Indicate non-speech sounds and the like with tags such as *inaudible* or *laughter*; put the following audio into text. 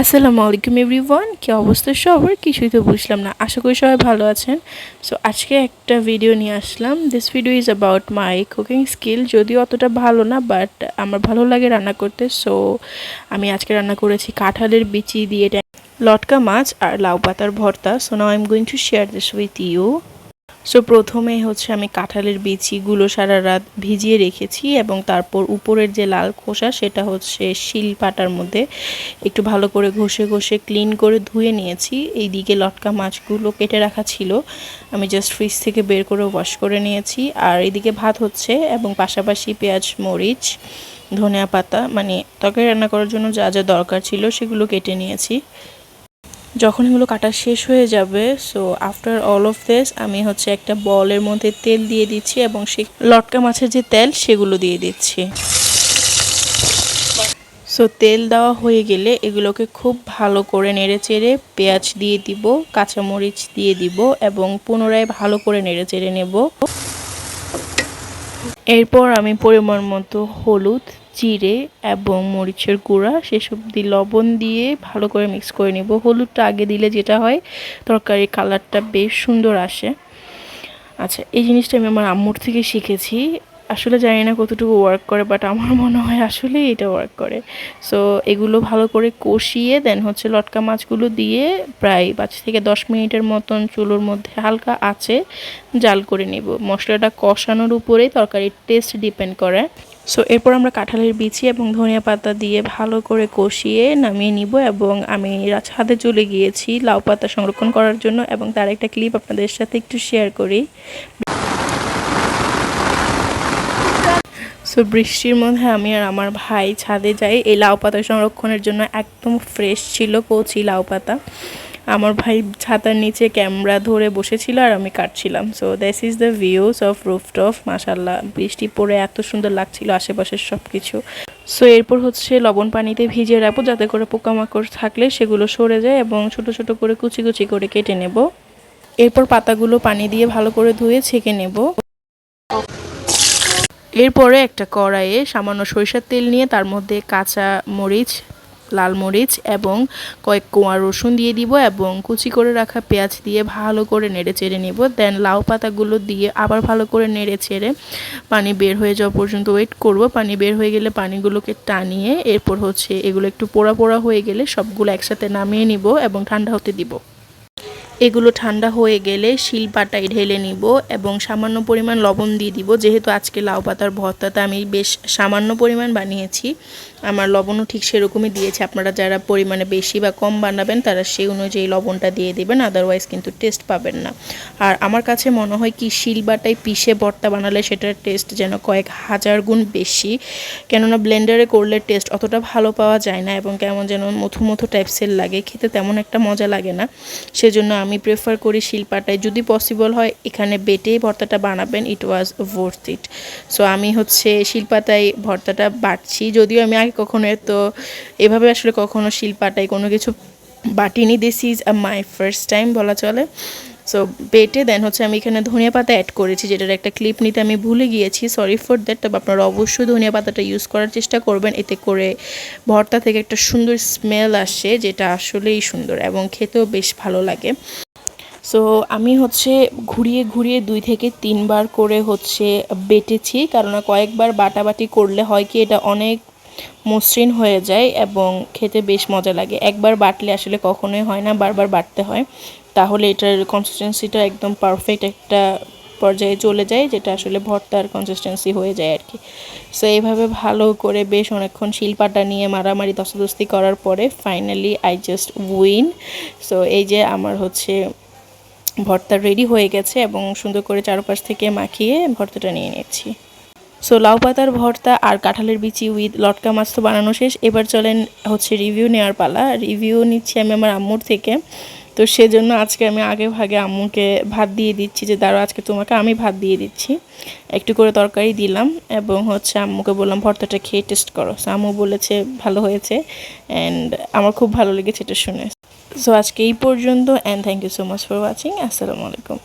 আসসালামু আলাইকুম এভরিওয়ান, কি অবস্থা সবার? কিছুই তো বুঝলাম না। আশা করি সবাই ভালো আছেন। সো আজকে একটা ভিডিও নিয়ে আসলাম। This video is about my cooking skill যদিও অতটা ভালো না বাট আমার ভালো লাগে রান্না করতে। সো আমি আজকে রান্না করেছি কাঁঠালের বিচি দিয়ে লটকা মাছ আর লাউ পাতার ভর্তা। So now I am going to share this with you so প্রথমে হচ্ছে আমি কাঁঠালের বিচিগুলো সারা রাত ভিজিয়ে রেখেছি এবং তারপর উপরের যে লাল খোসা সেটা হচ্ছে শিল পাটার মধ্যে একটু ভালো করে ঘষে ঘষে ক্লিন করে ধুয়ে নিয়েছি। এই দিকে লটকা মাছগুলো কেটে রাখা ছিল। আমি জাস্ট ফ্রিজ থেকে বের করে ওয়াশ করে নিয়েছি। আর এদিকে ভাত হচ্ছে এবং পাশাপাশি পেঁয়াজ, মরিচ, ধনিয়া পাতা মানে তরকারি রান্না করার জন্য যা যা দরকার ছিল সেগুলো কেটে নিয়েছি। যখন এগুলো কাটা শেষ হয়ে যাবে so after all of this আমি হচ্ছে একটা বলের মধ্যে তেল দিয়ে দিচ্ছি এবং সেই লটকা মাছের যে তেল, সেগুলো দিয়ে দিচ্ছি। সো তেল দেওয়া হয়ে গেলে এগুলোকে খুব ভালো করে নেড়ে চেড়ে পেঁয়াজ দিয়ে দিব, কাঁচামরিচ দিয়ে দিব এবং পুনরায় ভালো করে নেড়ে চেড়ে নেব। এরপর আমি পরিমাণ মতো হলুদ, জিরে এবং মরিচের গুঁড়া, সেসব দিয়ে লবণ দিয়ে ভালো করে মিক্স করে নিব। হলুদটা আগে দিলে যেটা হয়, তরকারির কালারটা বেশ সুন্দর আসে। আচ্ছা এই জিনিসটা আমি আমার আম্মুর থেকে শিখেছি। আসলে জানি না কতটুকু ওয়ার্ক করে বাট আমার *laughs* মনে হয় আসলে এটা ওয়ার্ক করে। সো এগুলো ভালো করে কষিয়ে দেন হচ্ছে লটকা মাছগুলো দিয়ে প্রায় পাঁচ থেকে দশ মিনিটের মতন চুলোর মধ্যে হালকা আছে জাল করে নিব। মশলাটা কষানোর উপরেই তরকারির টেস্ট ডিপেন্ড করে। সো এরপর আমরা কাঁঠালের বিচি এবং ধনিয়া পাতা দিয়ে ভালো করে কষিয়ে নামিয়ে নিব এবং আমি ছাদে চলে গিয়েছি লাউ পাতা সংরক্ষণ করার জন্য এবং তার একটা ক্লিপ আপনাদের সাথে একটু শেয়ার করি। সো বৃষ্টির মধ্যে আমি আর আমার ভাই ছাদে যাই। এই লাউ পাতা সংরক্ষণের জন্য একদম ফ্রেশ ছিল কচি লাউ পাতা। আমার ভাই ছাতার নিচে ক্যামেরা ধরে বসেছিল আর আমি কাটছিলাম। So this is the views of rooftop মাসাল্লাহ বৃষ্টি পড়ে এত সুন্দর লাগছিল আশেপাশের সব কিছু সো এরপর হচ্ছে লবণ পানিতে ভিজিয়ে রাখব যাতে করে পোকামাকড় থাকলে সেগুলো সরে যায় এবং ছোট ছোট করে কুচি কুচি করে কেটে নেব। এরপর পাতাগুলো পানি দিয়ে ভালো করে ধুয়ে ছেঁকে নেব। এরপরে একটা কড়াইয়ে সামান্য সরিষার তেল নিয়ে তার মধ্যে কাঁচা মরিচ, লাল মরিচ এবং কয়েক কোয়া রসুন দিয়ে দিব এবং কুচি করে রাখা পেঁয়াজ দিয়ে ভালো করে নেড়ে চেড়ে নেব। দেন লাউ পাতাগুলো দিয়ে আবার ভালো করে নেড়ে চেড়ে পানি বের হয়ে যাওয়া পর্যন্ত ওয়েট করব। পানি বের হয়ে গেলে পানিগুলোকে টানিয়ে এরপর হচ্ছে এগুলো একটু পোড়া পোড়া হয়ে গেলে সবগুলো একসাথে নামিয়ে নিব এবং ঠান্ডা হতে দিব। এগুলো ঠান্ডা হয়ে গেলে শিল পাটায় ঢেলে নিব এবং সামান্য পরিমাণ লবণ দিয়ে দিব। যেহেতু আজকে লাউ পাতার ভর্তাটা আমি বেশ সামান্য পরিমাণ বানিয়েছি, আমার লবণও ঠিক সেরকমই দিয়েছে। আপনারা যারা পরিমাণে বেশি বা কম বানাবেন, তারা সেই অনুযায়ী লবণটা দিয়ে দেবেন আদারওয়াইজ কিন্তু টেস্ট পাবেন না। আর আমার কাছে মনে হয় কি, শিল বাটায় পিষে ভর্তা বানালে সেটার টেস্ট যেন কয়েক হাজার গুণ বেশি। কেননা ব্লেন্ডারে করলে টেস্ট অতটা ভালো পাওয়া যায় না এবং কেমন যেন মথু মথু টাইপসের লাগে, খেতে তেমন একটা মজা লাগে না। সেজন্য আমি প্রেফার করি শিলপাটায় যদি পসিবল হয়, এখানে বেটেই ভর্তাটা বানাবেন ইট ওয়াজ ভোর্থ ইট সো আমি হচ্ছে শিলপাতায় ভর্তাটা বাটছি যদিও আমি আগে কখনো তো এভাবে আসলে কখনো শিলপাটায় কোনো কিছু বাটিনি। This is my first time বলা চলে। সো বেটে দেন হচ্ছে আমি এখানে ধনিয়া পাতা অ্যাড করেছি, যেটার একটা ক্লিপ নিতে আমি ভুলে গিয়েছি সরি ফর দ্যাট তবে আপনারা অবশ্যই ধনিয়া পাতাটা ইউজ করার চেষ্টা করবেন, এতে করে ভর্তা থেকে একটা সুন্দর স্মেল আসে, যেটা আসলেই সুন্দর এবং খেতেও বেশ ভালো লাগে। সো আমি হচ্ছে ঘুরিয়ে ঘুরিয়ে দুই থেকে তিনবার করে হচ্ছে বেটেছি কারণ কয়েকবার বাটাবাটি করলে হয় কি, এটা অনেক মসৃণ হয়ে যায় এবং খেতে বেশ মজা লাগে। একবার বাটলে আসলে কখনোই হয় না, বারবার বাটতে হয়। তাহলে এটার কনসিস্টেন্সিটা একদম পারফেক্ট একটা পর্যায়ে চলে যায়, যেটা আসলে ভর্তার কনসিস্টেন্সি হয়ে যায় আর কি সো এইভাবে ভালো করে বেশ অনেকক্ষণ শিলপাটা নিয়ে মারামারি দস্তাদস্তি করার পরে finally I just win so এই যে আমার হচ্ছে ভর্তা রেডি হয়ে গেছে এবং সুন্দর করে চারপাশ থেকে মাখিয়ে ভর্তাটা নিয়ে নিয়েছি সো লাউ পাতার ভর্তা আর কাঁঠালের বিচি উইথ লটকা মাছ তো বানানো শেষ। এবার চলেন হচ্ছে রিভিউ নেওয়ার পালা। রিভিউ নিচ্ছি আমি আমার আম্মুর থেকে। তো সেজন্য আজকে আমি আগে ভাগে আম্মুকে ভাত দিয়ে দিচ্ছি যে দাঁড়ো আজকে তোমাকে আমি ভাত দিয়ে দিচ্ছি। একটু করে তরকারি দিলাম এবং হচ্ছে আম্মুকে বললাম, ভর্তাটা খেয়ে টেস্ট করো। সো আম্মু বলেছে, ভালো হয়েছে অ্যান্ড আমার খুব ভালো লেগেছে এটা শুনে। সো আজকে এই পর্যন্ত and thank you so much for watching আসসালামু আলাইকুম।